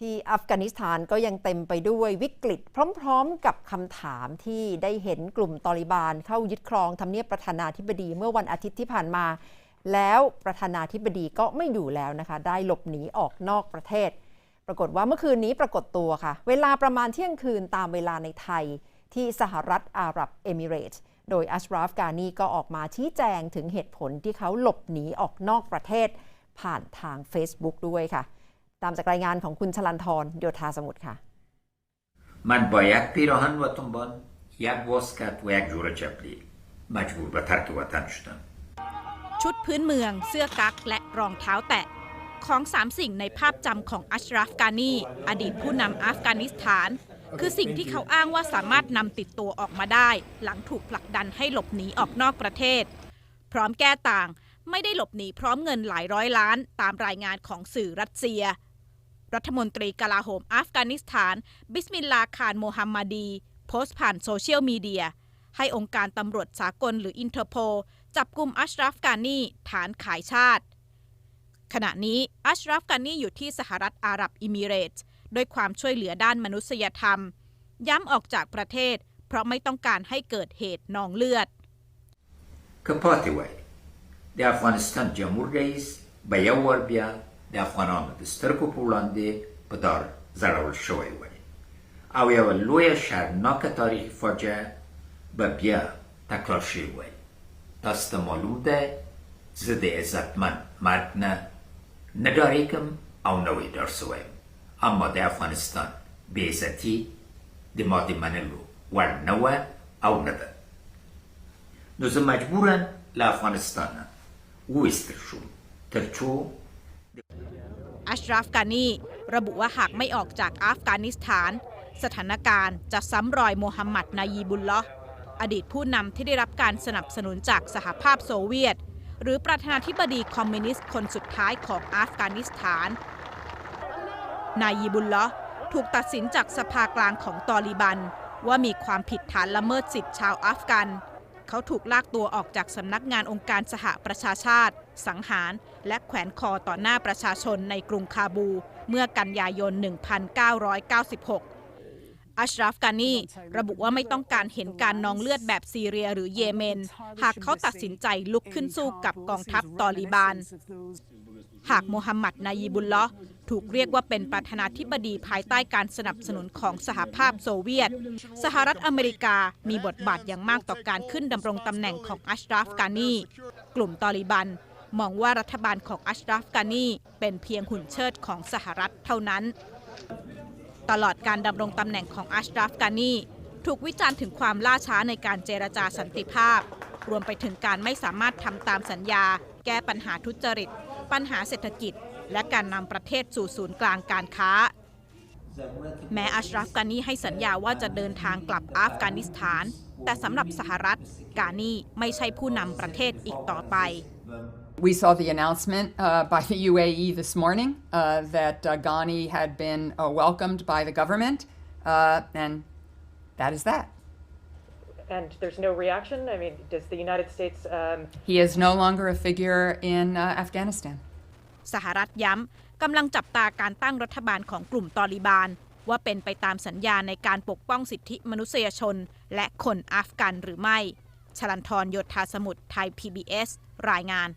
ที่อัฟกานิสถานก็ยังเต็มไปด้วยวิกฤต พร้อม ๆ กับคำถามที่ได้เห็นกลุ่มตอริบานเข้ายึดครองทำเนียบประธานาธิบดีเมื่อวันอาทิตย์ที่ผ่านมา แล้วประธานาธิบดีก็ไม่อยู่แล้วนะคะ ได้หลบหนีออกนอกประเทศ ปรากฏว่าเมื่อคืนนี้ปรากฏตัวค่ะ เวลาประมาณเที่ยงคืนตามเวลาในไทย ที่สหรัฐอาหรับเอมิเรตส์โดยอัชราฟกานีก็ออกมาชี้แจงถึงเหตุผลที่เขาหลบหนีออกนอกประเทศ ผ่านทาง Facebook ด้วยค่ะ ตามจากรายงานของคุณชลันทรโยธาสมุทรค่ะ من با یک پیراهن و تنبان یک واسکت و یک جوره چپلی مجبور به ترک وطن شدم ชุดพื้นเมือง เสื้อกั๊กและรองเท้าแตะ ของสามสิ่งในภาพจำของอัชราฟกานี อดีตผู้นำอัฟกานิสถาน คือสิ่งที่เขาอ้างว่าสามารถนำติดตัวออกมาได้ หลังถูกผลักดันให้หลบหนีออกนอกประเทศ พร้อมแก้ต่าง ไม่ได้หลบหนีพร้อมเงินหลายร้อยล้าน ตามรายงานของสื่อรัสเซีย รัฐมนตรีกลาโหมอัฟกานิสถาน บิสมิลลาคารโมฮัมมัดี โพสต์ผ่านโซเชียลมีเดีย ให้องค์การตำรวจสากลหรืออินเทอร์โพจับกลุ่มอัชราฟกานีฐานขายชาติ ขณะนี้อัชราฟกานีอยู่ที่สหรัฐอาหรับอิมิเรตส์ด้วยความช่วยเหลือด้านมนุษยธรรม ย้ำออกจากประเทศ เพราะไม่ต้องการให้เกิดเหตุนองเลือด Comparatively, the Afghanistan Jamhur Reis, Bayawar Bia, یو د افغانانو د سترګو په وړاندې په دار ځړول شوی وی او یوه لویه شرمناکه تاریخي فاجعه به بیا تکرار شوی وی تاسو ته معلوم ده زه د عزتمن مرګ نه نه ډارېږم او نه وی ډار سویم اما د افغانستان بې عزتي د ما د منلو وړ نه وه او نه ده نو زه مجبورم له افغانستانه وویستل شوم تر څو อั ชราฟกานีระบุว่าหากไม่ออกจากอัฟกานิสถาน สถานการณ์จะซ้ำรอยโมฮัมหมัดนายีบุลลออดีตผู้นำที่ได้รับการสนับสนุนจากสหภาพโซเวียต หรือประธานาธิบดีคอมมิวนิสต์คนสุดท้ายของอัฟกานิสถาน นายีบุลลอถูกตัดสินจากสภากลางของตอริบัน ว่ามีความผิดฐานละเมิดสิทธิชาวอัฟกัน เขาถูกลากตัวออกจากสำนักงานองค์การสหประชาชาติ สังหาร และแขวนคอต่อหน้าประชาชนในกรุงคาบู เมื่อกันยายน 1996 อัชราฟกานีระบุว่าไม่ต้องการเห็นการนองเลือดแบบซีเรียหรือเยเมน หากเขาตัดสินใจลุกขึ้นสู้กับกองทัพตอริบาน หากโมฮัมหมัดนายีบุลลอ ถูกเรียกว่าเป็นประธานาธิบดีภายใต้การสนับสนุนของสหภาพโซเวียต สหรัฐอเมริกามีบทบาทอย่างมากต่อการขึ้นดำรงตำแหน่งของอัชราฟกานีกลุ่มตอริบัน มองว่ารัฐบาลของอัชราฟกานีเป็นเพียงหุ่นเชิดของสหรัฐเท่านั้น ตลอดการดำรงตำแหน่งของอัชราฟกานีถูกวิจารณ์ถึงความล่าช้าในการเจรจาสันติภาพ รวมไปถึงการไม่สามารถทำตามสัญญา แก้ปัญหาทุจริต ปัญหาเศรษฐกิจ และการนำประเทศสู่ศูนย์กลางการค้า แม้อัชราฟกานีให้สัญญาว่าจะเดินทางกลับอัฟกานิสถาน แต่สำหรับสหรัฐกานีไม่ใช่ผู้นำประเทศอีกต่อไป We saw the announcement uh, by the UAE this morning uh, that uh, Ghani had been uh, welcomed by the government, uh, and that is that. And there's no reaction? I mean, does the United States um, He is no longer a figure in uh, Afghanistan. สหรัฐย้ำกำลังจับตาการตั้งรัฐบาลของกลุ่มตอริบาน ว่าเป็นไปตามสัญญาในการปกป้องสิทธิมนุษยชน และคนอัฟกันหรือไม่ ชลันทรโยธาสมุทรไทย PBS รายงาน